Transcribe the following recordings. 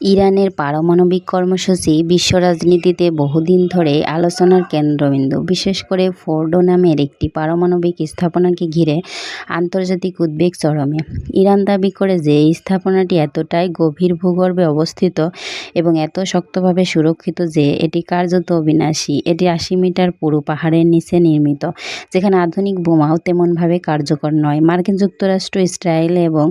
ইরানের পারমাণবিক কর্মসূচি বিশ্ব রাজনীতিতে বহুদিন ধরেই আলোচনার কেন্দ্রবিন্দু। বিশেষ করে ফোর্ডো নামের একটি পারমাণবিক স্থাপনাকে ঘিরে আন্তর্জাতিক উদ্বেগ চরমে। ইরান দাবি করে যে এই স্থাপনাটি এতটাই গভীর ভূগর্ভে অবস্থিত এবং এত শক্তভাবে সুরক্ষিত যে এটি কার্যত অবিনাশী। এটি আশি মিটার পুরু পাহাড়ের নিচে নির্মিত, যেখানে আধুনিক বোমাও তেমনভাবে কার্যকর নয়। মার্কিন যুক্তরাষ্ট্র, ইসরায়েল এবং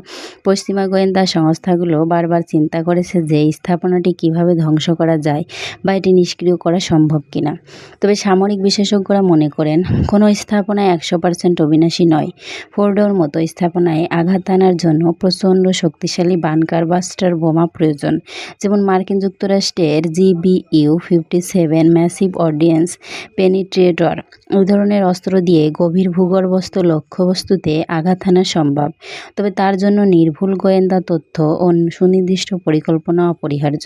পশ্চিমা গোয়েন্দা সংস্থাগুলো বারবার চিন্তা করেছে যে এই স্থাপনাটি কীভাবে ধ্বংস করা যায় বা এটি নিষ্ক্রিয় করা সম্ভব কিনা। তবে সামরিক বিশেষজ্ঞরা মনে করেন, কোনো স্থাপনায় একশো পার্সেন্ট অবিনাশী নয়। ফোর্ডোর মতো স্থাপনায় আঘাত আনার জন্য প্রচণ্ড শক্তিশালী বানকার বাস্টার বোমা প্রয়োজন, যেমন মার্কিন যুক্তরাষ্ট্রের GBU fifty seven massive audience penetrator. এই ধরনের অস্ত্র দিয়ে গভীর ভূগর্ভস্থ লক্ষ্যবস্তুতে আঘাত আনা সম্ভব, তবে তার জন্য নির্ভুল গোয়েন্দা তথ্য ও সুনির্দিষ্ট পরিকল্পনা অপরিহার্য।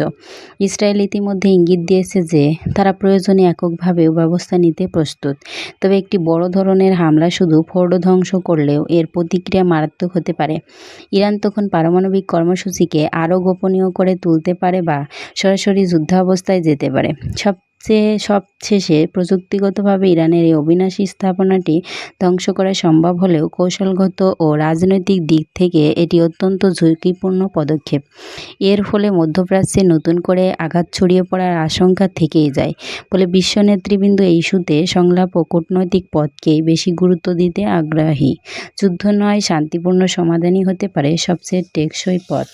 ইসরায়েল ইতিমধ্যে ইঙ্গিত দিয়েছে যে, তারা প্রয়োজনে এককভাবেও ব্যবস্থা নিতে প্রস্তুত। তবে একটি বড় ধরনের হামলা শুধু ফোর্ড ধ্বংস করলেও এর প্রতিক্রিয়া মারাত্মক হতে পারে। ইরান তখন পারমাণবিক কর্মসূচিকে আরও গোপনীয় করে তুলতে পারে বা সরাসরি যুদ্ধাবস্থায় যেতে পারে। সবচেয়ে সবশেষে প্রযুক্তিগতভাবে ইরানের এই অবিনাশী স্থাপনাটি ধ্বংস করা সম্ভব হলেও কৌশলগত ও রাজনৈতিক দিক থেকে এটি অত্যন্ত ঝুঁকিপূর্ণ পদক্ষেপ। এর ফলে মধ্যপ্রাচ্যে নতুন করে আঘাত ছড়িয়ে পড়ার আশঙ্কা থেকেই যায়। ফলে বিশ্ব নেতৃবৃন্দ এই ইস্যুতে সংলাপ ও কূটনৈতিক পথকেই বেশি গুরুত্ব দিতে আগ্রহী। যুদ্ধ নয়, শান্তিপূর্ণ সমাধানই হতে পারে সবচেয়ে টেকসই পথ।